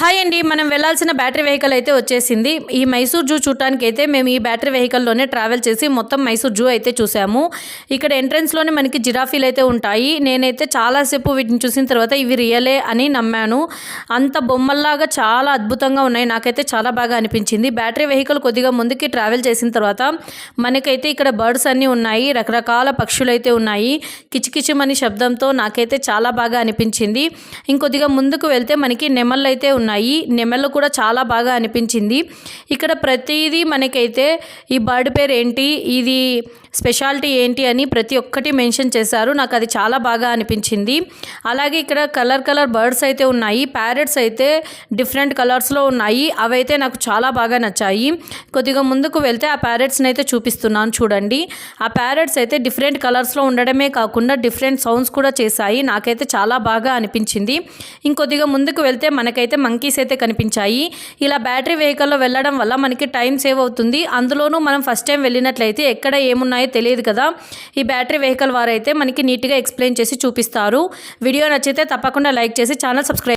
Hi అండి మనం వెళ్ళాల్సిన బ్యాటరీ వెహికల్ అయితే వచ్చేసింది. ఈ మైసూర్ జూ చూడటానికి అయితే మేము ఈ బ్యాటరీ వెహికల్లోనే ట్రావెల్ చేసి మొత్తం మైసూర్ జూ అయితే చూసాము. ఇక్కడ ఎంట్రన్స్లోనే మనకి జిరాఫీలు అయితే ఉంటాయి. నేనైతే చాలాసేపు వీటిని చూసిన తర్వాత ఇవి రియలే అని నమ్మాను. అంత బొమ్మల్లాగా చాలా అద్భుతంగా ఉన్నాయి. నాకైతే చాలా బాగా అనిపించింది. బ్యాటరీ వెహికల్ కొద్దిగా ముందుకి ట్రావెల్ చేసిన తర్వాత మనకైతే ఇక్కడ బర్డ్స్ అన్నీ ఉన్నాయి. రకరకాల పక్షులు అయితే ఉన్నాయి. కిచకిచమని శబ్దంతో నాకైతే చాలా బాగా అనిపించింది. ఇంకొద్దిగా ముందుకు వెళ్తే మనకి నెమళ్ళు అయితే ఉన్నాయి. నెమళ్ళు కూడా చాలా బాగా అనిపించింది. ఇక్కడ ప్రతిదీ మనకైతే ఈ బర్డ్ పేరు ఏంటి ఇది స్పెషాలిటీ ఏంటి అని ప్రతి ఒక్కటి మెన్షన్ చేశారు. నాకు అది చాలా బాగా అనిపించింది. అలాగే ఇక్కడ కలర్ కలర్ బర్డ్స్ అయితే ఉన్నాయి. ప్యారెట్స్ అయితే డిఫరెంట్ కలర్స్లో ఉన్నాయి. అవైతే నాకు చాలా బాగా నచ్చాయి. కొద్దిగా ముందుకు వెళ్తే ఆ ప్యారెట్స్ని అయితే చూపిస్తున్నాను చూడండి. ఆ ప్యారెట్స్ అయితే డిఫరెంట్ కలర్స్లో ఉండడమే కాకుండా డిఫరెంట్ సౌండ్స్ కూడా చేశాయి. నాకైతే చాలా బాగా అనిపించింది. ఇంకొద్దిగా ముందుకు వెళ్తే మనకైతే మంకీస్ అయితే కనిపించాయి. ఇలా బ్యాటరీ వెహికల్లో వెళ్ళడం వల్ల మనకి టైం సేవ్ అవుతుంది. అందులోనూ మనం ఫస్ట్ టైం వెళ్ళినట్లయితే ఎక్కడ ఏమున్నాయో తెలియదు కదా. ఈ బ్యాటరీ వెహికల్ వారైతే మనకి నీట్గా ఎక్స్ప్లెయిన్ చేసి చూపిస్తారు. వీడియో నచ్చితే తప్పకుండా లైక్ చేసి ఛానల్ సబ్స్క్రైబ్